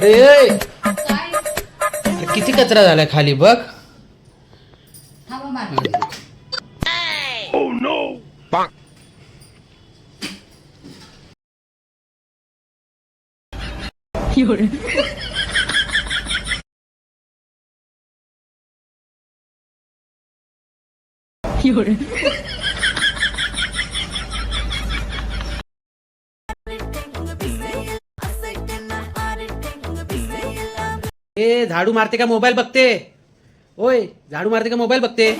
अरे काय? किती कचरा झालाय खाली बघ. थांबा मार. ए झाडू मारते का मोबाईल बघते? ओय झाडू मारते का मोबाईल बघते?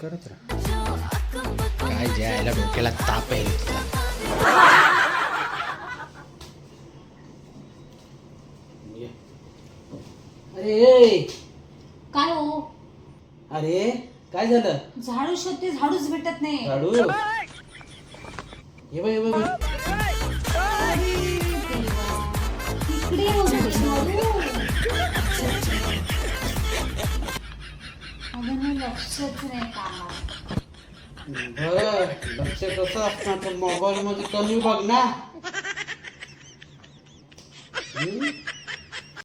करत काय जायला डोक्याला ताप आहे. अरे काय हो? अरे काय झालं? झाडू शोधते झाडूच भेटत नाही. झाडू? ये इकडे झाडू अगं मी लक्षच नाही कामात. बर लक्ष कसं असणार तर मोबाईल मध्ये कमी बघ ना. हम्म?